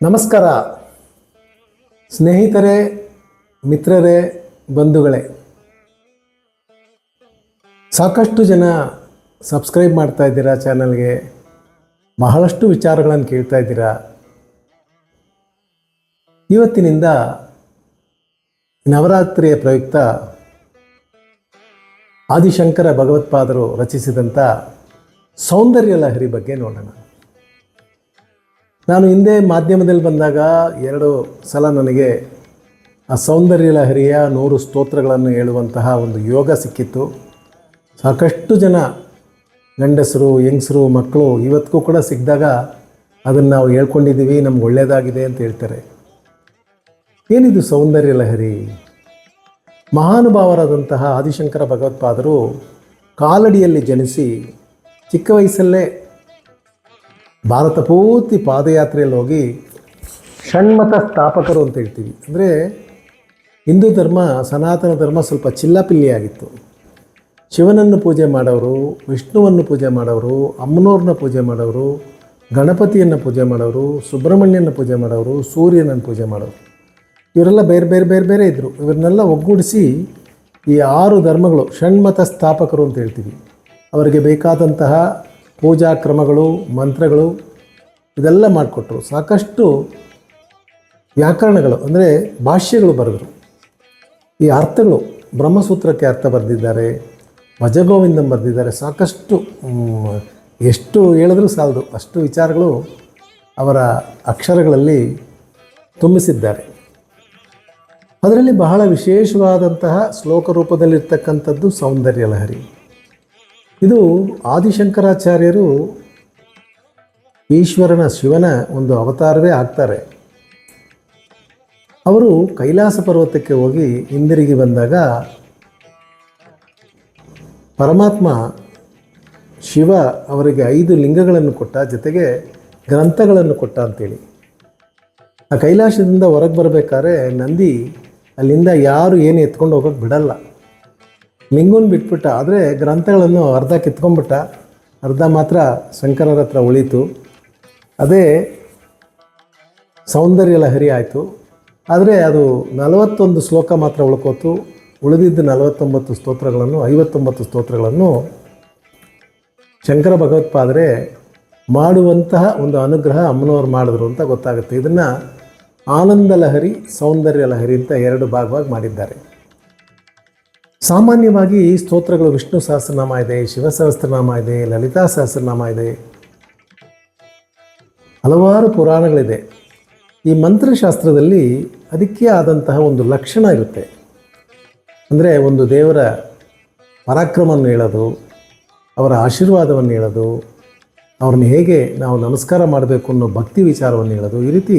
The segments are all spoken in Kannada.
ನಮಸ್ಕಾರ. ಸ್ನೇಹಿತರೆ, ಮಿತ್ರರೇ, ಬಂಧುಗಳೇ. ಸಾಕಷ್ಟು ಜನ ಸಬ್ಸ್ಕ್ರೈಬ್ ಮಾಡ್ತಾ ಇದ್ದೀರಾ ಚಾನಲ್ಗೆ? ಬಹಳಷ್ಟು ವಿಚಾರಗಳನ್ನು ಕೇಳ್ತಾ ಇದ್ದೀರಾ? ಇವತ್ತಿನಿಂದ ನವರಾತ್ರಿಯ ಪ್ರಯುಕ್ತ ಆದಿಶಂಕರ ಭಗವತ್ಪಾದರು ರಚಿಸಿದಂಥ ಸೌಂದರ್ಯ ಲಹರಿ ಬಗ್ಗೆ ನೋಡೋಣ. ನಾನು ಹಿಂದೆ ಮಾಧ್ಯಮದಲ್ಲಿ ಬಂದಾಗ ಎರಡು ಸಲ ನನಗೆ ಆ ಸೌಂದರ್ಯ ಲಹರಿಯ ನೂರು ಸ್ತೋತ್ರಗಳನ್ನು ಹೇಳುವಂತಹ ಒಂದು ಯೋಗ ಸಿಕ್ಕಿತ್ತು. ಸಾಕಷ್ಟು ಜನ ಗಂಡಸರು, ಹೆಂಗಸರು, ಮಕ್ಕಳು ಇವತ್ತಿಗೂ ಕೂಡ ಸಿಕ್ಕಿದಾಗ ಅದನ್ನು ನಾವು ಹೇಳ್ಕೊಂಡಿದ್ದೀವಿ, ನಮ್ಗೆ ಒಳ್ಳೆಯದಾಗಿದೆ ಅಂತ ಹೇಳ್ತಾರೆ. ಏನಿದು ಸೌಂದರ್ಯ ಲಹರಿ ಮಹಾನುಭಾವರಾದಂತಹ ಆದಿಶಂಕರ ಭಗವತ್ಪಾದರು ಕಾಲಡಿಯಲ್ಲಿ ಜನಿಸಿ ಚಿಕ್ಕ ವಯಸ್ಸಲ್ಲೇ ಭಾರತ ಪೂರ್ತಿ ಪಾದಯಾತ್ರೆಯಲ್ಲಿ ಹೋಗಿ ಷಣ್ಮತ ಸ್ಥಾಪಕರು ಅಂತ ಹೇಳ್ತೀವಿ. ಅಂದರೆ ಹಿಂದೂ ಧರ್ಮ, ಸನಾತನ ಧರ್ಮ ಸ್ವಲ್ಪ ಚಿಲ್ಲಾಪಿಲ್ಲಿಯಾಗಿತ್ತು ಶಿವನನ್ನು ಪೂಜೆ ಮಾಡೋರು, ವಿಷ್ಣುವನ್ನು ಪೂಜೆ ಮಾಡೋರು, ಅಮ್ಮನವ್ರನ್ನ ಪೂಜೆ ಮಾಡೋರು, ಗಣಪತಿಯನ್ನು ಪೂಜೆ ಮಾಡೋರು, ಸುಬ್ರಹ್ಮಣ್ಯನ ಪೂಜೆ ಮಾಡೋರು, ಸೂರ್ಯನನ್ನು ಪೂಜೆ ಮಾಡೋರು. ಇವರೆಲ್ಲ ಬೇರೆ ಬೇರೆ ಬೇರೆ ಬೇರೆ ಇದ್ದರು ಇವರನ್ನೆಲ್ಲ ಒಗ್ಗೂಡಿಸಿ ಈ ಆರು ಧರ್ಮಗಳು, ಷಣ್ಮತ ಸ್ಥಾಪಕರು ಅಂತ ಹೇಳ್ತೀವಿ. ಅವರಿಗೆ ಬೇಕಾದಂತಹ ಪೂಜಾ ಕ್ರಮಗಳು, ಮಂತ್ರಗಳು ಇದೆಲ್ಲ ಮಾಡಿಕೊಟ್ರು. ಸಾಕಷ್ಟು ವ್ಯಾಕರಣಗಳು, ಅಂದರೆ ಭಾಷ್ಯಗಳು ಬರೆದರು. ಈ ಅರ್ಥಗಳು, ಬ್ರಹ್ಮಸೂತ್ರಕ್ಕೆ ಅರ್ಥ ಬರೆದಿದ್ದಾರೆ, ಭಜಗೋವಿಂದಂ ಬರೆದಿದ್ದಾರೆ, ಸಾಕಷ್ಟು ಎಷ್ಟು ಹೇಳಿದ್ರೂ ಸಾಲದು. ಅಷ್ಟು ವಿಚಾರಗಳು ಅವರ ಅಕ್ಷರಗಳಲ್ಲಿ ತುಂಬಿಸಿದ್ದಾರೆ. ಅದರಲ್ಲಿ ಬಹಳ ವಿಶೇಷವಾದಂತಹ ಶ್ಲೋಕ ರೂಪದಲ್ಲಿರ್ತಕ್ಕಂಥದ್ದು ಸೌಂದರ್ಯ ಲಹರಿ. ಇದು ಆದಿಶಂಕರಾಚಾರ್ಯರು ಈಶ್ವರನ ಶಿವನ ಒಂದು ಅವತಾರವೇ ಆಗ್ತಾರೆ. ಅವರು ಕೈಲಾಸ ಪರ್ವತಕ್ಕೆ ಹೋಗಿ ಹಿಂದಿರುಗಿ ಬಂದಾಗ ಪರಮಾತ್ಮ ಶಿವ ಅವರಿಗೆ ಐದು ಲಿಂಗಗಳನ್ನು ಕೊಟ್ಟ, ಜೊತೆಗೆ ಗ್ರಂಥಗಳನ್ನು ಕೊಟ್ಟ ಅಂತೇಳಿ. ಆ ಕೈಲಾಸದಿಂದ ಹೊರಗೆ ಬರಬೇಕಾದ್ರೆ ನಂದಿ ಅಲ್ಲಿಂದ ಯಾರು ಏನು ಎತ್ಕೊಂಡು ಹೋಗೋಕೆ ಬಿಡಲ್ಲ. ಲಿಂಗನ್ ಬಿಟ್ಬಿಟ್ಟ, ಆದರೆ ಗ್ರಂಥಗಳನ್ನು ಅರ್ಧ ಕಿತ್ಕೊಂಡ್ಬಿಟ್ಟ, ಅರ್ಧ ಮಾತ್ರ ಶಂಕರರ ಹತ್ರ ಉಳೀತು. ಅದೇ ಸೌಂದರ್ಯ ಲಹರಿ ಆಯಿತು. ಆದರೆ ಅದು ನಲವತ್ತೊಂದು ಶ್ಲೋಕ ಮಾತ್ರ ಉಳ್ಕೋತು. ಉಳಿದಿದ್ದ ನಲವತ್ತೊಂಬತ್ತು ಸ್ತೋತ್ರಗಳನ್ನು, ಐವತ್ತೊಂಬತ್ತು ಸ್ತೋತ್ರಗಳನ್ನು ಶಂಕರ ಭಗವತ್ಪಾದರೆ ಮಾಡುವಂತಹ ಒಂದು ಅನುಗ್ರಹ ಅಮ್ಮನವ್ರು ಮಾಡಿದ್ರು ಅಂತ ಗೊತ್ತಾಗುತ್ತೆ. ಇದನ್ನು ಆನಂದ ಲಹರಿ, ಸೌಂದರ್ಯ ಲಹರಿ ಅಂತ ಎರಡು ಭಾಗವಾಗಿ ಮಾಡಿದ್ದಾರೆ. ಸಾಮಾನ್ಯವಾಗಿ ಈ ಸ್ತೋತ್ರಗಳು ವಿಷ್ಣು ಸಹಸ್ರನಾಮ ಇದೆ, ಶಿವ ಸಹಸ್ರನಾಮ ಇದೆ, ಲಲಿತಾ ಸಹಸ್ರನಾಮ ಇದೆ. ಹಲವಾರು ಪುರಾಣಗಳಿದೆ. ಈ ಮಂತ್ರಶಾಸ್ತ್ರದಲ್ಲಿ ಅದಕ್ಕೆ ಆದಂತಹ ಒಂದು ಲಕ್ಷಣ ಇರುತ್ತೆ. ಅಂದರೆ ಒಂದು ದೇವರ ಪರಾಕ್ರಮವನ್ನು ಹೇಳೋದು, ಅವರ ಆಶೀರ್ವಾದವನ್ನು ಹೇಳೋದು, ಅವ್ರನ್ನ ಹೇಗೆ ನಾವು ನಮಸ್ಕಾರ ಮಾಡಬೇಕು ಅನ್ನೋ ಭಕ್ತಿ ವಿಚಾರವನ್ನು ಹೇಳೋದು, ಈ ರೀತಿ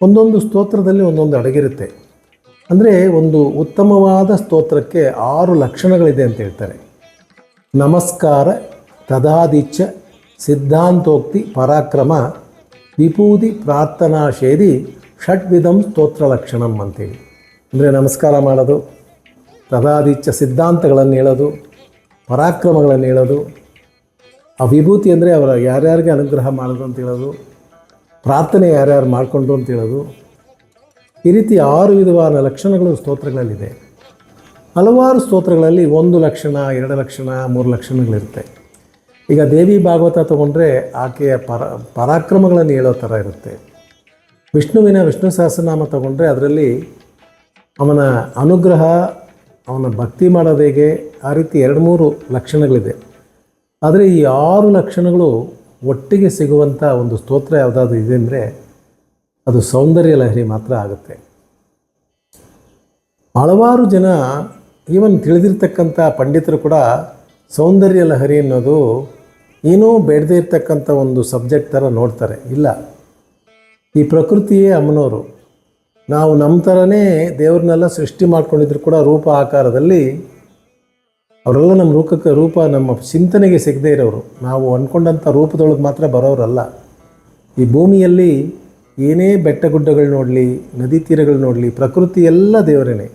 ಒಂದೊಂದು ಸ್ತೋತ್ರದಲ್ಲಿ ಒಂದೊಂದು ಅಡಗಿರುತ್ತೆ. ಅಂದರೆ ಒಂದು ಉತ್ತಮವಾದ ಸ್ತೋತ್ರಕ್ಕೆ ಆರು ಲಕ್ಷಣಗಳಿದೆ ಅಂತ ಹೇಳ್ತಾರೆ. ನಮಸ್ಕಾರ, ತದಾದಿಚ್ಛ, ಸಿದ್ಧಾಂತೋಕ್ತಿ, ಪರಾಕ್ರಮ, ವಿಭೂತಿ, ಪ್ರಾರ್ಥನಾ ಶೇರಿ ಷಡ್ವಿಧಂ ಸ್ತೋತ್ರ ಲಕ್ಷಣಂ ಅಂತೇಳಿ. ಅಂದರೆ ನಮಸ್ಕಾರ ಮಾಡೋದು, ತದಾದಿಚ್ಛ ಸಿದ್ಧಾಂತಗಳನ್ನು ಹೇಳೋದು, ಪರಾಕ್ರಮಗಳನ್ನು ಹೇಳೋದು ಆ ವಿಭೂತಿ ಅಂದರೆ ಅವರ ಯಾರ್ಯಾರಿಗೆ ಅನುಗ್ರಹ ಮಾಡೋದು ಅಂತ ಹೇಳೋದು, ಪ್ರಾರ್ಥನೆ ಯಾರ್ಯಾರು ಮಾಡಿಕೊಂಡು ಅಂತ ಹೇಳೋದು ಈ ರೀತಿ ಆರು ವಿಧವಾದ ಲಕ್ಷಣಗಳು ಸ್ತೋತ್ರಗಳಲ್ಲಿದೆ. ಹಲವಾರು ಸ್ತೋತ್ರಗಳಲ್ಲಿ ಒಂದು ಲಕ್ಷಣ, ಎರಡು ಲಕ್ಷಣ, ಮೂರು ಲಕ್ಷಣಗಳಿರುತ್ತೆ. ಈಗ ದೇವಿ ಭಾಗವತ ತಗೊಂಡ್ರೆ ಆಕೆಯ ಪರ, ಪರಾಕ್ರಮಗಳನ್ನು ಹೇಳೋ ಥರ ಇರುತ್ತೆ. ವಿಷ್ಣುವಿನ ವಿಷ್ಣು ಸಹಸ್ರನಾಮ ತಗೊಂಡ್ರೆ ಅದರಲ್ಲಿ ಅವನ ಅನುಗ್ರಹ, ಅವನ ಭಕ್ತಿ ಮಾಡೋದು ಹೇಗೆ, ಆ ರೀತಿ ಎರಡು ಮೂರು ಲಕ್ಷಣಗಳಿದೆ. ಆದರೆ ಈ ಆರು ಲಕ್ಷಣಗಳು ಒಟ್ಟಿಗೆ ಸಿಗುವಂಥ ಒಂದು ಸ್ತೋತ್ರ ಯಾವುದಾದ್ರು ಇದೆ ಅಂದರೆ ಅದು ಸೌಂದರ್ಯ ಲಹರಿ ಮಾತ್ರ ಆಗುತ್ತೆ. ಹಲವಾರು ಜನ ಈವನ್ ತಿಳಿದಿರ್ತಕ್ಕಂಥ ಪಂಡಿತರು ಕೂಡ ಸೌಂದರ್ಯ ಲಹರಿ ಅನ್ನೋದು ಏನೋ ಬೇಡದೇ ಇರ್ತಕ್ಕಂಥ ಒಂದು ಸಬ್ಜೆಕ್ಟ್ ಥರ ನೋಡ್ತಾರೆ. ಇಲ್ಲ. ಈ ಪ್ರಕೃತಿಯೇ ಅಮ್ಮನವರು ನಾವು ನಮ್ಮ ಥರನೇ ದೇವ್ರನ್ನೆಲ್ಲ ಸೃಷ್ಟಿ ಮಾಡ್ಕೊಂಡಿದ್ರು ಕೂಡ ರೂಪ ಆಕಾರದಲ್ಲಿ ಅವರೆಲ್ಲ ನಮ್ಮ ರೂಪಕ್ಕೆ ರೂಪ ನಮ್ಮ ಚಿಂತನೆಗೆ ಸಿಗದೇ ಇರೋರು. ನಾವು ಅಂದ್ಕೊಂಡಂಥ ರೂಪದೊಳಗೆ ಮಾತ್ರ ಬರೋರಲ್ಲ. ಈ ಭೂಮಿಯಲ್ಲಿ ಏನೇ ಬೆಟ್ಟ ಗುಡ್ಡಗಳು ನೋಡಲಿ, ನದಿ ತೀರಗಳು ನೋಡಲಿ, ಪ್ರಕೃತಿ ಎಲ್ಲ ದೇವರೇನೆ.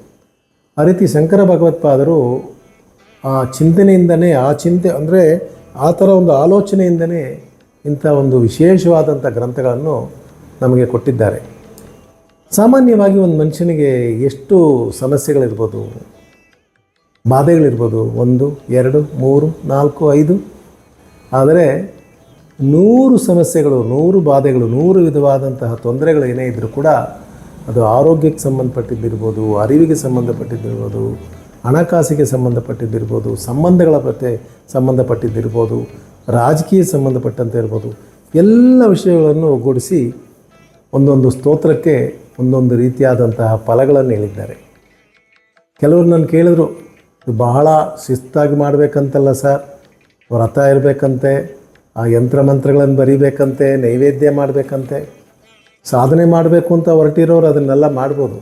ಆ ರೀತಿ ಶಂಕರ ಭಗವತ್ಪಾದರು ಆ ಚಿಂತನೆಯಿಂದನೇ, ಆ ಚಿಂತೆ ಅಂದರೆ ಆ ಥರ ಒಂದು ಆಲೋಚನೆಯಿಂದನೇ ಇಂಥ ಒಂದು ವಿಶೇಷವಾದಂಥ ಗ್ರಂಥಗಳನ್ನು ನಮಗೆ ಕೊಟ್ಟಿದ್ದಾರೆ. ಸಾಮಾನ್ಯವಾಗಿ ಒಂದು ಮನುಷ್ಯನಿಗೆ ಎಷ್ಟು ಸಮಸ್ಯೆಗಳಿರ್ಬೋದು? ಬಾಧೆಗಳಿರ್ಬೋದು? ಒಂದು, ಎರಡು, ಮೂರು, ನಾಲ್ಕು, ಐದು. ಆದರೆ ನೂರು ಸಮಸ್ಯೆಗಳು, ನೂರು ಬಾಧೆಗಳು, ನೂರು ವಿಧವಾದಂತಹ ತೊಂದರೆಗಳು ಏನೇ ಇದ್ದರೂ ಕೂಡ ಅದು ಆರೋಗ್ಯಕ್ಕೆ ಸಂಬಂಧಪಟ್ಟಿದ್ದಿರ್ಬೋದು, ಅರಿವಿಗೆ ಸಂಬಂಧಪಟ್ಟಿದ್ದಿರ್ಬೋದು, ಹಣಕಾಸಿಗೆ ಸಂಬಂಧಪಟ್ಟಿದ್ದಿರ್ಬೋದು, ಸಂಬಂಧಗಳ ಪ್ರತಿ ಸಂಬಂಧಪಟ್ಟಿದ್ದಿರ್ಬೋದು, ರಾಜಕೀಯ ಸಂಬಂಧಪಟ್ಟಂತೆ ಇರ್ಬೋದು, ಎಲ್ಲ ವಿಷಯಗಳನ್ನು ಒಗ್ಗೂಡಿಸಿ ಒಂದೊಂದು ಸ್ತೋತ್ರಕ್ಕೆ ಒಂದೊಂದು ರೀತಿಯಾದಂತಹ ಫಲಗಳನ್ನು ಹೇಳಿದ್ದಾರೆ. ಕೆಲವರು ನಾನು ಕೇಳಿದರು ಬಹಳ ಶಿಸ್ತಾಗಿ ಮಾಡಬೇಕಂತಲ್ಲ ಸರ್, ವ್ರತ ಇರಬೇಕಂತೆ ಆ ಯಂತ್ರ ಮಂತ್ರಗಳನ್ನು ಬರೀಬೇಕಂತೆ, ನೈವೇದ್ಯ ಮಾಡಬೇಕಂತೆ, ಸಾಧನೆ ಮಾಡಬೇಕು ಅಂತ ಹೊರಟಿರೋರು ಅದನ್ನೆಲ್ಲ ಮಾಡ್ಬೋದು.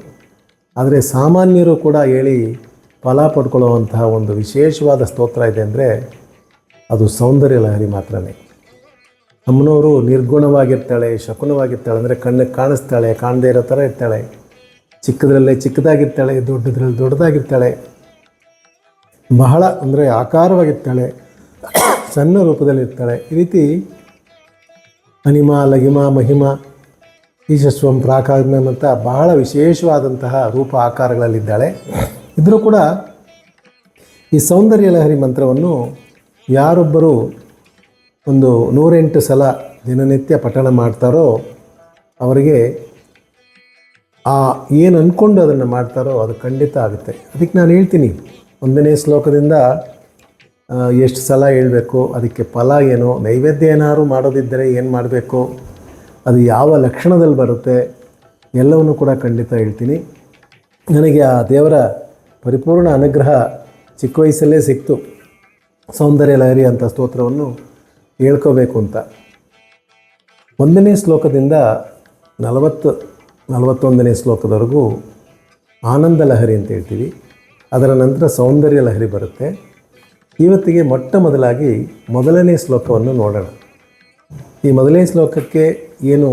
ಆದರೆ ಸಾಮಾನ್ಯರು ಕೂಡ ಹೇಳಿ ಫಲ ಪಡ್ಕೊಳ್ಳುವಂತಹ ಒಂದು ವಿಶೇಷವಾದ ಸ್ತೋತ್ರ ಇದೆ ಅಂದರೆ ಅದು ಸೌಂದರ್ಯ ಲಹರಿ ಮಾತ್ರನೇ. ಅಮ್ಮನವರು ನಿರ್ಗುಣವಾಗಿರ್ತಾಳೆ, ಶಕುನವಾಗಿರ್ತಾಳೆ ಅಂದರೆ ಕಣ್ಣಿಗೆ ಕಾಣಿಸ್ತಾಳೆ, ಕಾಣದೇ ಇರೋ ಥರ ಇರ್ತಾಳೆ. ಚಿಕ್ಕದ್ರಲ್ಲೇ ಚಿಕ್ಕದಾಗಿರ್ತಾಳೆ, ದೊಡ್ಡದ್ರಲ್ಲಿ ದೊಡ್ಡದಾಗಿರ್ತಾಳೆ. ಬಹಳ ಅಂದರೆ ಆಕಾರವಾಗಿರ್ತಾಳೆ. ಸಣ್ಣ ರೂಪದಲ್ಲಿರ್ತಾಳೆ ಈ ರೀತಿ ಅನಿಮ ಲಗಿಮ, ಮಹಿಮ, ಈಶಸ್ವಂ ಅಂತ ಬಹಳ ವಿಶೇಷವಾದಂತಹ ರೂಪ ಆಕಾರಗಳಲ್ಲಿದ್ದಾಳೆ. ಇದ್ದರೂ ಕೂಡ ಈ ಸೌಂದರ್ಯ ಲಹರಿ ಮಂತ್ರವನ್ನು ಯಾರೊಬ್ಬರು ಒಂದು ನೂರೆಂಟು ಸಲ ದಿನನಿತ್ಯ ಪಠಣ ಮಾಡ್ತಾರೋ ಅವರಿಗೆ ಆ ಏನು ಅಂದ್ಕೊಂಡು ಅದನ್ನು ಮಾಡ್ತಾರೋ ಅದು ಖಂಡಿತ ಆಗುತ್ತೆ. ಅದಕ್ಕೆ ನಾನು ಹೇಳ್ತೀನಿ, ಒಂದನೇ ಶ್ಲೋಕದಿಂದ ಎಷ್ಟು ಸಲ ಹೇಳಬೇಕು, ಅದಕ್ಕೆ ಫಲ ಏನು, ನೈವೇದ್ಯ ಏನಾದ್ರು ಮಾಡೋದಿದ್ದರೆ ಏನು ಮಾಡಬೇಕು, ಅದು ಯಾವ ಲಕ್ಷಣದಲ್ಲಿ ಬರುತ್ತೆ, ಎಲ್ಲವನ್ನು ಕೂಡ ಖಂಡಿತ ಹೇಳ್ತೀನಿ. ನನಗೆ ಆ ದೇವರ ಪರಿಪೂರ್ಣ ಅನುಗ್ರಹ ಚಿಕ್ಕ ವಯಸ್ಸಲ್ಲೇ ಸಿಕ್ತು. ಸೌಂದರ್ಯ ಲಹರಿ ಅಂತ ಸ್ತೋತ್ರವನ್ನು ಹೇಳ್ಕೋಬೇಕು ಅಂತ. ಒಂದನೇ ಶ್ಲೋಕದಿಂದ ನಲವತ್ತು, ನಲವತ್ತೊಂದನೇ ಶ್ಲೋಕದವರೆಗೂ ಆನಂದ ಲಹರಿ ಅಂತ ಹೇಳ್ತೀವಿ. ಅದರ ನಂತರ ಸೌಂದರ್ಯ ಲಹರಿ ಬರುತ್ತೆ. ಇವತ್ತಿಗೆ ಮೊಟ್ಟ ಮೊದಲಾಗಿ ಮೊದಲನೇ ಶ್ಲೋಕವನ್ನು ನೋಡೋಣ. ಈ ಮೊದಲನೇ ಶ್ಲೋಕಕ್ಕೆ ಏನು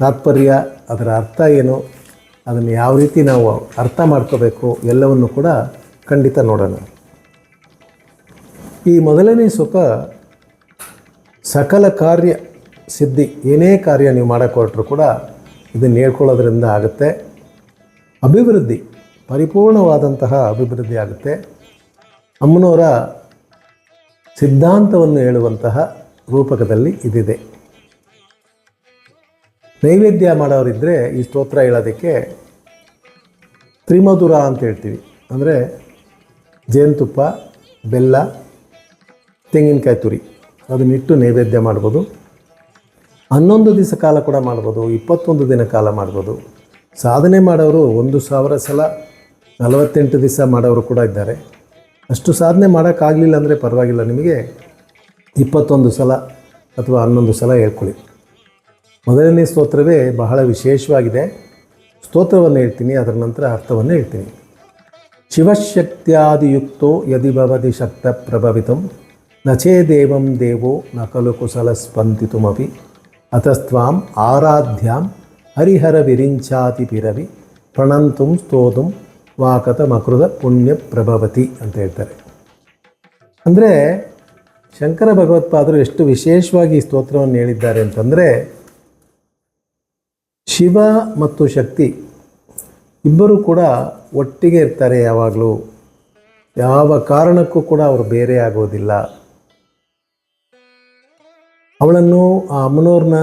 ತಾತ್ಪರ್ಯ, ಅದರ ಅರ್ಥ ಏನು, ಅದನ್ನು ಯಾವ ರೀತಿ ನಾವು ಅರ್ಥ ಮಾಡ್ಕೋಬೇಕು ಎಲ್ಲವನ್ನು ಕೂಡ ಖಂಡಿತ ನೋಡೋಣ. ಈ ಮೊದಲನೇ ಶ್ಲೋಕ, ಸಕಲ ಕಾರ್ಯ ಸಿದ್ಧಿ, ಏನೇ ಕಾರ್ಯ ನೀವು ಮಾಡೋಕ್ಕೆ ಹೊರಟರು ಕೂಡ ಇದನ್ನು ಹೇಳ್ಕೊಳ್ಳೋದ್ರಿಂದ ಆಗುತ್ತೆ. ಅಭಿವೃದ್ಧಿ, ಪರಿಪೂರ್ಣವಾದಂತಹ ಅಭಿವೃದ್ಧಿ ಆಗುತ್ತೆ. ಅಮ್ಮನವರ ಸಿದ್ಧಾಂತವನ್ನು ಹೇಳುವಂತಹ ರೂಪಕದಲ್ಲಿ ಇದಿದೆ. ನೈವೇದ್ಯ ಮಾಡೋರಿದ್ದರೆ ಈ ಸ್ತೋತ್ರ ಹೇಳೋದಕ್ಕೆ ತ್ರಿಮಧುರ ಅಂತ ಹೇಳ್ತೀವಿ. ಅಂದರೆ ಜೇನುತುಪ್ಪ, ಬೆಲ್ಲ, ತೆಂಗಿನಕಾಯಿ ತುರಿ. ಅದನ್ನಿಟ್ಟು ನೈವೇದ್ಯ ಮಾಡ್ಬೋದು. ಹನ್ನೊಂದು ದಿವಸ ಕಾಲ ಕೂಡ ಮಾಡ್ಬೋದು, ಇಪ್ಪತ್ತೊಂದು ದಿನ ಕಾಲ ಮಾಡ್ಬೋದು. ಸಾಧನೆ ಮಾಡೋರು ಒಂದು ಸಾವಿರ ಸಲ, ನಲವತ್ತೆಂಟು ದಿವಸ ಮಾಡೋರು ಕೂಡ ಇದ್ದಾರೆ. ಅಷ್ಟು ಸಾಧನೆ ಮಾಡೋಕ್ಕಾಗಲಿಲ್ಲ ಅಂದರೆ ಪರವಾಗಿಲ್ಲ. ನಿಮಗೆ ಇಪ್ಪತ್ತೊಂದು ಸಲ ಅಥವಾ ಹನ್ನೊಂದು ಸಲ ಹೇಳ್ಕೊಳ್ಳಿ. ಮೊದಲನೇ ಸ್ತೋತ್ರವೇ ಬಹಳ ವಿಶೇಷವಾಗಿದೆ. ಸ್ತೋತ್ರವನ್ನು ಹೇಳ್ತೀನಿ, ಅದರ ನಂತರ ಅರ್ಥವನ್ನು ಹೇಳ್ತೀನಿ. ಶಿವಶಕ್ತಿಯಾದಿಯುಕ್ತೋ ಯದಿ ಭವತಿ ಶಕ್ತ ಪ್ರಭವಿತಂ ನಚೇ ದೇವಂ ದೇವೋ ನ ಖಲು ಕುಶಲ ಸ್ಪಂದಿತುಮಿ ಅತಸ್ತ್ವಾಂ ಆರಾಧ್ಯಾಂ ಹರಿಹರ ವಿರಿಂಚಾತಿ ಪಿರವಿ, ಪ್ರಣಂತು ಸ್ತೋತುಂ ವಾಕತ ಮಕೃದ ಪುಣ್ಯ ಪ್ರಭವತಿ ಅಂತ ಹೇಳ್ತಾರೆ. ಅಂದರೆ ಶಂಕರ ಭಗವತ್ಪಾದರು ಎಷ್ಟು ವಿಶೇಷವಾಗಿ ಈ ಸ್ತೋತ್ರವನ್ನು ಹೇಳಿದ್ದಾರೆ ಅಂತಂದರೆ, ಶಿವ ಮತ್ತು ಶಕ್ತಿ ಇಬ್ಬರೂ ಕೂಡ ಒಟ್ಟಿಗೆ ಇರ್ತಾರೆ ಯಾವಾಗಲೂ. ಯಾವ ಕಾರಣಕ್ಕೂ ಕೂಡ ಅವರು ಬೇರೆ ಆಗೋದಿಲ್ಲ. ಅವಳನ್ನು ಆ ಅಮ್ಮನವ್ರನ್ನ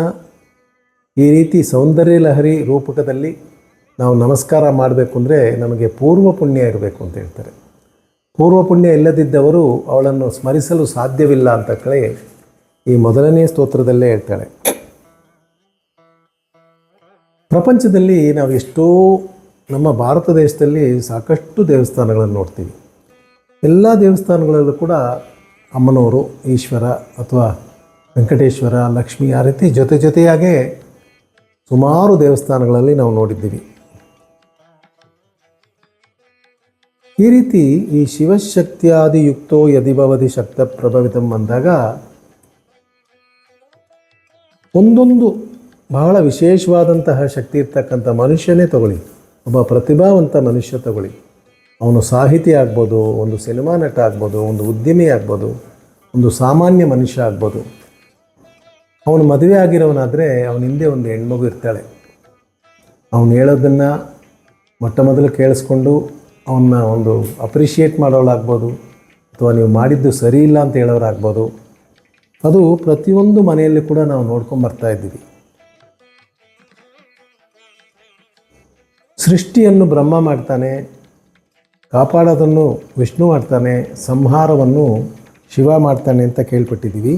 ಈ ರೀತಿ ಸೌಂದರ್ಯ ಲಹರಿ ರೂಪಕದಲ್ಲಿ ನಾವು ನಮಸ್ಕಾರ ಮಾಡಬೇಕು ಅಂದರೆ ನಮಗೆ ಪೂರ್ವ ಪುಣ್ಯ ಇರಬೇಕು ಅಂತ ಹೇಳ್ತಾರೆ. ಪೂರ್ವ ಪುಣ್ಯ ಇಲ್ಲದಿದ್ದವರು ಅವಳನ್ನು ಸ್ಮರಿಸಲು ಸಾಧ್ಯವಿಲ್ಲ ಅಂತ ಕಳೆ ಈ ಮೊದಲನೇ ಸ್ತೋತ್ರದಲ್ಲೇ ಹೇಳ್ತಾಳೆ. ಪ್ರಪಂಚದಲ್ಲಿ ನಾವು ಎಷ್ಟೋ ನಮ್ಮ ಭಾರತ ದೇಶದಲ್ಲಿ ಸಾಕಷ್ಟು ದೇವಸ್ಥಾನಗಳನ್ನು ನೋಡ್ತೀವಿ. ಎಲ್ಲ ದೇವಸ್ಥಾನಗಳಲ್ಲೂ ಕೂಡ ಅಮ್ಮನವರು, ಈಶ್ವರ ಅಥವಾ ವೆಂಕಟೇಶ್ವರ, ಲಕ್ಷ್ಮಿ ಆ ರೀತಿ ಜೊತೆ ಜೊತೆಯಾಗೇ ಸುಮಾರು ದೇವಸ್ಥಾನಗಳಲ್ಲಿ ನಾವು ನೋಡಿದ್ದೀವಿ. ಈ ರೀತಿ ಈ ಶಿವಶಕ್ತಿಯಾದಿ ಯುಕ್ತೋ ಯದಿಭವದಿ ಶಕ್ತ ಪ್ರಭವಿತಂ ಬಂದಾಗ ಒಂದೊಂದು ಬಹಳ ವಿಶೇಷವಾದಂತಹ ಶಕ್ತಿ ಇರ್ತಕ್ಕಂಥ ಮನುಷ್ಯನೇ ತಗೊಳ್ಳಿ. ಒಬ್ಬ ಪ್ರತಿಭಾವಂತ ಮನುಷ್ಯ ತಗೊಳ್ಳಿ. ಅವನು ಸಾಹಿತಿ ಆಗ್ಬೋದು, ಒಂದು ಸಿನಿಮಾ ನಟ ಆಗ್ಬೋದು, ಒಂದು ಉದ್ಯಮಿ ಆಗ್ಬೋದು, ಒಂದು ಸಾಮಾನ್ಯ ಮನುಷ್ಯ ಆಗ್ಬೋದು. ಅವನು ಮದುವೆ ಆಗಿರೋವನಾದರೆ ಅವನ ಹಿಂದೆ ಒಂದು ಹೆಣ್ಮಗು ಇರ್ತಾಳೆ. ಅವನು ಹೇಳೋದನ್ನು ಮೊಟ್ಟ ಮೊದಲು ಕೇಳಿಸ್ಕೊಂಡು ಅವನ್ನ ಒಂದು ಅಪ್ರಿಷಿಯೇಟ್ ಮಾಡೋಳಾಗ್ಬೋದು, ಅಥವಾ ನೀವು ಮಾಡಿದ್ದು ಸರಿ ಇಲ್ಲ ಅಂತ ಹೇಳೋರಾಗ್ಬೋದು, ಅದು ಪ್ರತಿಯೊಂದು ಮನೆಯಲ್ಲಿ ಕೂಡ ನಾವು ನೋಡ್ಕೊಂಡು ಬರ್ತಾ ಇದ್ದೀವಿ. ಸೃಷ್ಟಿಯನ್ನು ಬ್ರಹ್ಮ ಮಾಡ್ತಾನೆ, ಕಾಪಾಡೋದನ್ನು ವಿಷ್ಣು ಮಾಡ್ತಾನೆ, ಸಂಹಾರವನ್ನು ಶಿವ ಮಾಡ್ತಾನೆ ಅಂತ ಕೇಳ್ಪಟ್ಟಿದ್ದೀವಿ.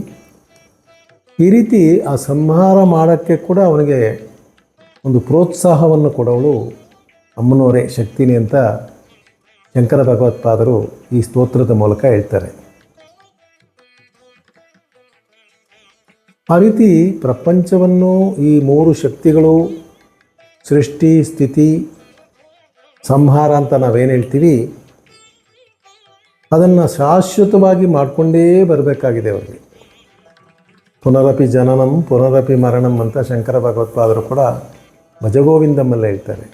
ಈ ರೀತಿ ಆ ಸಂಹಾರ ಮಾಡೋಕ್ಕೆ ಕೂಡ ಅವನಿಗೆ ಒಂದು ಪ್ರೋತ್ಸಾಹವನ್ನು ಕೊಡೋಳು ಅಮ್ಮನವರೇ ಶಕ್ತಿನಿ ಅಂತ ಶಂಕರ ಭಗವತ್ಪಾದರು ಈ ಸ್ತೋತ್ರದ ಮೂಲಕ ಹೇಳ್ತಾರೆ. ಆ ರೀತಿ ಪ್ರಪಂಚವನ್ನು ಈ ಮೂರು ಶಕ್ತಿಗಳು ಸೃಷ್ಟಿ, ಸ್ಥಿತಿ, ಸಂಹಾರ ಅಂತ ನಾವೇನು ಹೇಳ್ತೀವಿ? ಅದನ್ನು ಶಾಶ್ವತವಾಗಿ ಮಾಡಿಕೊಂಡೇ ಬರಬೇಕಾಗಿದೆ ಅವರಿಗೆ. ಪುನರಪಿ ಜನನಂ, ಪುನರಪಿ ಮರಣಂ ಅಂತ ಶಂಕರ ಭಗವತ್ಪಾದರು ಕೂಡ ಭಜಗೋವಿಂದಮ್ಮಲ್ಲೇ ಹೇಳ್ತಾರೆ.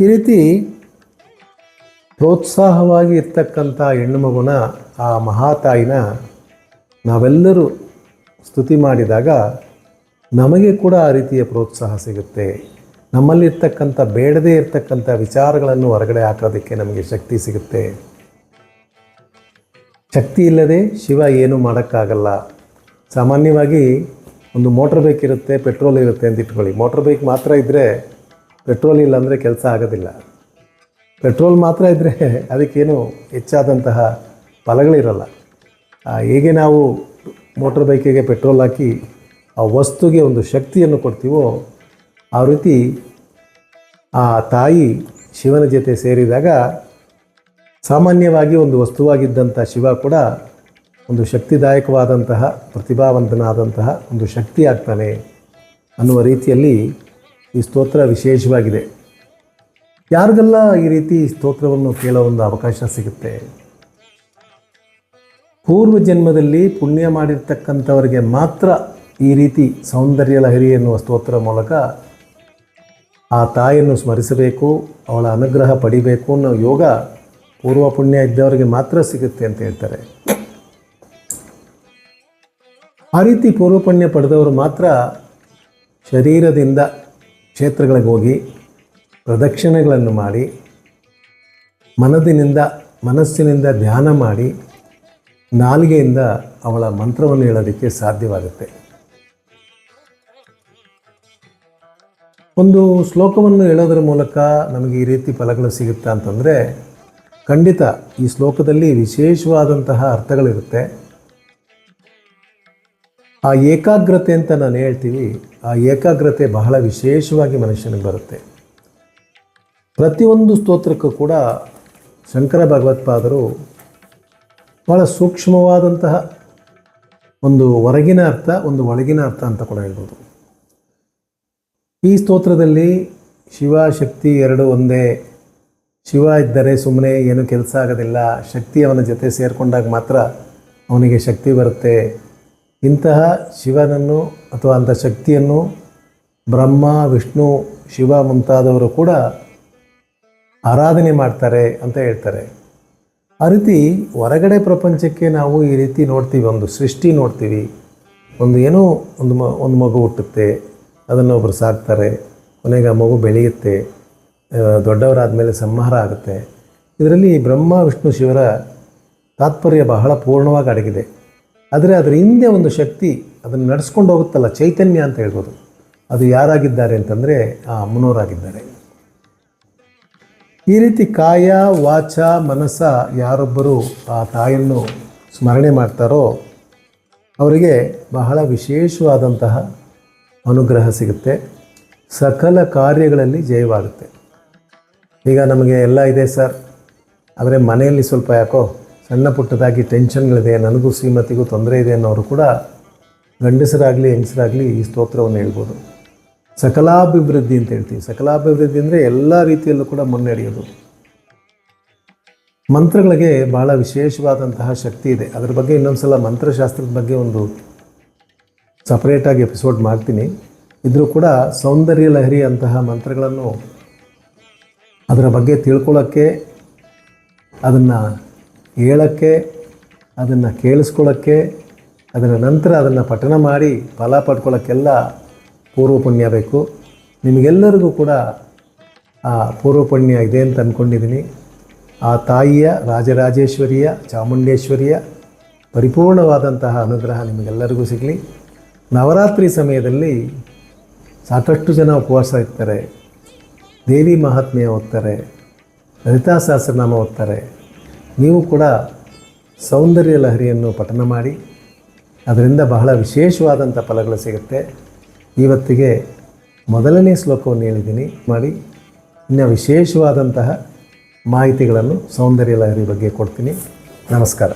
ಈ ರೀತಿ ಪ್ರೋತ್ಸಾಹವಾಗಿ ಇರ್ತಕ್ಕಂಥ ಹೆಣ್ಣು ಮಗುನ ಆ ಮಹಾತಾಯಿನ ನಾವೆಲ್ಲರೂ ಸ್ತುತಿ ಮಾಡಿದಾಗ ನಮಗೆ ಕೂಡ ಆ ರೀತಿಯ ಪ್ರೋತ್ಸಾಹ ಸಿಗುತ್ತೆ. ನಮ್ಮಲ್ಲಿರ್ತಕ್ಕಂಥ, ಬೇಡದೇ ಇರ್ತಕ್ಕಂಥ ವಿಚಾರಗಳನ್ನು ಹೊರಗಡೆ ಹಾಕೋದಕ್ಕೆ ನಮಗೆ ಶಕ್ತಿ ಸಿಗುತ್ತೆ. ಶಕ್ತಿ ಇಲ್ಲದೆ ಶಿವ ಏನೂ ಮಾಡೋಕ್ಕಾಗಲ್ಲ. ಸಾಮಾನ್ಯವಾಗಿ ಒಂದು ಮೋಟ್ರ್ ಬೈಕ್ ಇರುತ್ತೆ, ಪೆಟ್ರೋಲ್ ಇರುತ್ತೆ ಅಂತ ಇಟ್ಕೊಳ್ಳಿ ಮೋಟ್ರ್ ಬೈಕ್ ಮಾತ್ರ ಇದ್ದರೆ ಪೆಟ್ರೋಲ್ ಇಲ್ಲ ಅಂದರೆ ಕೆಲಸ ಆಗೋದಿಲ್ಲ. ಪೆಟ್ರೋಲ್ ಮಾತ್ರ ಇದ್ದರೆ ಅದಕ್ಕೇನು ಹೆಚ್ಚಾದಂತಹ ಫಲಗಳಿರಲ್ಲ. ಹೇಗೆ ನಾವು ಮೋಟ್ರ್ ಬೈಕಿಗೆ ಪೆಟ್ರೋಲ್ ಹಾಕಿ ಆ ವಸ್ತುಗೆ ಒಂದು ಶಕ್ತಿಯನ್ನು ಕೊಡ್ತೀವೋ ಆ ರೀತಿ ಆ ತಾಯಿ ಶಿವನ ಜೊತೆ ಸೇರಿದಾಗ ಸಾಮಾನ್ಯವಾಗಿ ಒಂದು ವಸ್ತುವಾಗಿದ್ದಂಥ ಶಿವ ಕೂಡ ಒಂದು ಶಕ್ತಿದಾಯಕವಾದಂತಹ, ಪ್ರತಿಭಾವಂತನಾದಂತಹ ಒಂದು ಶಕ್ತಿ ಆಗ್ತಾನೆ ಅನ್ನುವ ರೀತಿಯಲ್ಲಿ ಈ ಸ್ತೋತ್ರ ವಿಶೇಷವಾಗಿದೆ. ಯಾರಿಗೆಲ್ಲ ಈ ರೀತಿ ಸ್ತೋತ್ರವನ್ನು ಕೇಳೋ ಒಂದು ಅವಕಾಶ ಸಿಗುತ್ತೆ? ಪೂರ್ವ ಜನ್ಮದಲ್ಲಿ ಪುಣ್ಯ ಮಾಡಿರ್ತಕ್ಕಂಥವರಿಗೆ ಮಾತ್ರ ಈ ರೀತಿ ಸೌಂದರ್ಯ ಲಹರಿ ಎನ್ನುವ ಸ್ತೋತ್ರ ಮೂಲಕ ಆ ತಾಯಿಯನ್ನು ಸ್ಮರಿಸಬೇಕು, ಅವಳ ಅನುಗ್ರಹ ಪಡಿಬೇಕು ಅನ್ನೋ ಯೋಗ ಪೂರ್ವ ಪುಣ್ಯ ಇದ್ದವರಿಗೆ ಮಾತ್ರ ಸಿಗುತ್ತೆ ಅಂತ ಹೇಳ್ತಾರೆ. ಆ ರೀತಿ ಪೂರ್ವ ಪುಣ್ಯ ಪಡೆದವರು ಮಾತ್ರ ಶರೀರದಿಂದ ಕ್ಷೇತ್ರಗಳಿಗೆ ಹೋಗಿ ಪ್ರದಕ್ಷಿಣೆಗಳನ್ನು ಮಾಡಿ, ಮನದಿನಿಂದ, ಮನಸ್ಸಿನಿಂದ ಧ್ಯಾನ ಮಾಡಿ, ನಾಲಿಗೆಯಿಂದ ಅವಳ ಮಂತ್ರವನ್ನು ಹೇಳೋದಕ್ಕೆ ಸಾಧ್ಯವಾಗುತ್ತೆ. ಒಂದು ಶ್ಲೋಕವನ್ನು ಹೇಳೋದ್ರ ಮೂಲಕ ನಮಗೆ ಈ ರೀತಿ ಫಲಗಳು ಸಿಗುತ್ತಾ ಅಂತಂದರೆ, ಖಂಡಿತ ಈ ಶ್ಲೋಕದಲ್ಲಿ ವಿಶೇಷವಾದಂತಹ ಅರ್ಥಗಳಿರುತ್ತೆ. ಆ ಏಕಾಗ್ರತೆ ಅಂತ ನಾನು ಹೇಳ್ತೀವಿ, ಆ ಏಕಾಗ್ರತೆ ಬಹಳ ವಿಶೇಷವಾಗಿ ಮನುಷ್ಯನಿಗೆ ಬರುತ್ತೆ. ಪ್ರತಿಯೊಂದು ಸ್ತೋತ್ರಕ್ಕೂ ಕೂಡ ಶಂಕರ ಭಗವತ್ಪಾದರು ಭಾಳ ಸೂಕ್ಷ್ಮವಾದಂತಹ ಒಂದು ಹೊರಗಿನ ಅರ್ಥ, ಒಂದು ಒಳಗಿನ ಅರ್ಥ ಅಂತ ಕೂಡ ಹೇಳ್ಬೋದು. ಈ ಸ್ತೋತ್ರದಲ್ಲಿ ಶಿವ ಶಕ್ತಿ ಎರಡು ಒಂದೇ. ಶಿವ ಇದ್ದರೆ ಸುಮ್ಮನೆ ಏನು ಕೆಲಸ ಆಗೋದಿಲ್ಲ, ಶಕ್ತಿ ಅವನ ಜೊತೆ ಸೇರಿಕೊಂಡಾಗ ಮಾತ್ರ ಅವನಿಗೆ ಶಕ್ತಿ ಬರುತ್ತೆ. ಇಂತಹ ಶಿವನನ್ನು ಅಥವಾ ಅಂಥ ಶಕ್ತಿಯನ್ನು ಬ್ರಹ್ಮ, ವಿಷ್ಣು, ಶಿವ ಮುಂತಾದವರು ಕೂಡ ಆರಾಧನೆ ಮಾಡ್ತಾರೆ ಅಂತ ಹೇಳ್ತಾರೆ. ಆ ರೀತಿ ಹೊರಗಡೆ ಪ್ರಪಂಚಕ್ಕೆ ನಾವು ಈ ರೀತಿ ನೋಡ್ತೀವಿ, ಒಂದು ಸೃಷ್ಟಿ ನೋಡ್ತೀವಿ. ಒಂದು ಏನೋ ಒಂದು ಮ, ಒಂದು ಮಗು ಹುಟ್ಟುತ್ತೆ, ಅದನ್ನು ಒಬ್ಬರು ಸಾಕ್ತಾರೆ, ಕೊನೆಗೆ ಆ ಮಗು ಬೆಳೆಯುತ್ತೆ ದೊಡ್ಡವರಾದ ಮೇಲೆ ಸಂಹಾರ ಆಗುತ್ತೆ. ಇದರಲ್ಲಿ ಬ್ರಹ್ಮ, ವಿಷ್ಣು, ಶಿವರ ತಾತ್ಪರ್ಯ ಬಹಳ ಪೂರ್ಣವಾಗಿ ಅಡಗಿದೆ. ಆದರೆ ಅದರ ಹಿಂದೆ ಒಂದು ಶಕ್ತಿ ಅದನ್ನು ನಡೆಸ್ಕೊಂಡು ಹೋಗುತ್ತಲ್ಲ, ಚೈತನ್ಯ ಅಂತ ಹೇಳ್ಬೋದು. ಅದು ಯಾರಾಗಿದ್ದಾರೆ ಅಂತಂದರೆ ಆ ಅಮ್ಮನವರಾಗಿದ್ದಾರೆ. ಈ ರೀತಿ ಕಾಯ, ವಾಚ ಮನಸ್ಸ ಯಾರೊಬ್ಬರು ಆ ತಾಯನ್ನು ಸ್ಮರಣೆ ಮಾಡ್ತಾರೋ ಅವರಿಗೆ ಬಹಳ ವಿಶೇಷವಾದಂತಹ ಅನುಗ್ರಹ ಸಿಗುತ್ತೆ. ಸಕಲ ಕಾರ್ಯಗಳಲ್ಲಿ ಜಯವಾಗುತ್ತೆ. ಈಗ ನಮಗೆ ಎಲ್ಲ ಇದೆ ಸರ್. ಆದರೆ ಮನೆಯಲ್ಲಿ ಸ್ವಲ್ಪ ಯಾಕೋ ಸಣ್ಣ ಪುಟ್ಟದಾಗಿ ಟೆನ್ಷನ್ಗಳಿದೆ, ನನಗೂ ಶ್ರೀಮತಿಗೂ ತೊಂದರೆ ಇದೆ ಅನ್ನೋರು ಕೂಡ ಗಂಡಸರಾಗಲಿ ಹೆಂಗಸರಾಗಲಿ ಈ ಸ್ತೋತ್ರವನ್ನು ಹೇಳ್ಬೋದು. ಸಕಲಾಭಿವೃದ್ಧಿ ಅಂತ ಹೇಳ್ತೀವಿ. ಸಕಲಾಭಿವೃದ್ಧಿ ಅಂದರೆ ಎಲ್ಲ ರೀತಿಯಲ್ಲೂ ಕೂಡ ಮುನ್ನಡೆಯೋದು. ಮಂತ್ರಗಳಿಗೆ ಬಹಳ ವಿಶೇಷವಾದಂತಹ ಶಕ್ತಿ ಇದೆ. ಅದರ ಬಗ್ಗೆ ಇನ್ನೊಂದು ಸಲ ಮಂತ್ರಶಾಸ್ತ್ರದ ಬಗ್ಗೆ ಒಂದು ಸಪ್ರೇಟಾಗಿ ಎಪಿಸೋಡ್ ಮಾಡ್ತೀನಿ. ಇದ್ರೂ ಕೂಡ ಸೌಂದರ್ಯ ಲಹರಿ ಅಂತಹ ಮಂತ್ರಗಳನ್ನು ಅದರ ಬಗ್ಗೆ ತಿಳ್ಕೊಳ್ಳೋಕ್ಕೆ ಅದನ್ನು ಹೇಳೋಕ್ಕೆ, ಅದನ್ನು ಕೇಳಿಸ್ಕೊಳ್ಳೋಕ್ಕೆ ಅದರ ನಂತರ ಅದನ್ನು ಪಠಣ ಮಾಡಿ, ಫಲ ಪಡ್ಕೊಳ್ಳೋಕ್ಕೆಲ್ಲ ಪೂರ್ವ ಪುಣ್ಯ ಬೇಕು. ನಿಮಗೆಲ್ಲರಿಗೂ ಕೂಡ ಆ ಪೂರ್ವ ಪುಣ್ಯ ಇದೆ ಅಂತ ಅಂದ್ಕೊಂಡಿದ್ದೀನಿ ಆ ತಾಯಿಯ, ರಾಜರಾಜೇಶ್ವರಿಯ, ಚಾಮುಂಡೇಶ್ವರಿಯ ಪರಿಪೂರ್ಣವಾದಂತಹ ಅನುಗ್ರಹ ನಿಮಗೆಲ್ಲರಿಗೂ ಸಿಗಲಿ. ನವರಾತ್ರಿ ಸಮಯದಲ್ಲಿ ಸಾಕಷ್ಟು ಜನ ಉಪವಾಸ ಇರ್ತಾರೆ. ದೇವಿ ಮಹಾತ್ಮೆಯ ಓದ್ತಾರೆ, ಲಲಿತಾ ಸಹಸ್ರನಾಮ ಓದ್ತಾರೆ. ನೀವು ಕೂಡ ಸೌಂದರ್ಯ ಲಹರಿಯನ್ನು ಪಠನ ಮಾಡಿ, ಅದರಿಂದ ಬಹಳ ವಿಶೇಷವಾದಂಥ ಫಲಗಳು ಸಿಗುತ್ತೆ. ಇವತ್ತಿಗೆ ಮೊದಲನೇ ಶ್ಲೋಕವನ್ನು ಹೇಳಿದ್ದೀನಿ. ಮಾಡಿ ಇನ್ನು ವಿಶೇಷವಾದಂತಹ ಮಾಹಿತಿಗಳನ್ನು ಸೌಂದರ್ಯ ಲಹರಿ ಬಗ್ಗೆ ಕೊಡ್ತೀನಿ. ನಮಸ್ಕಾರ.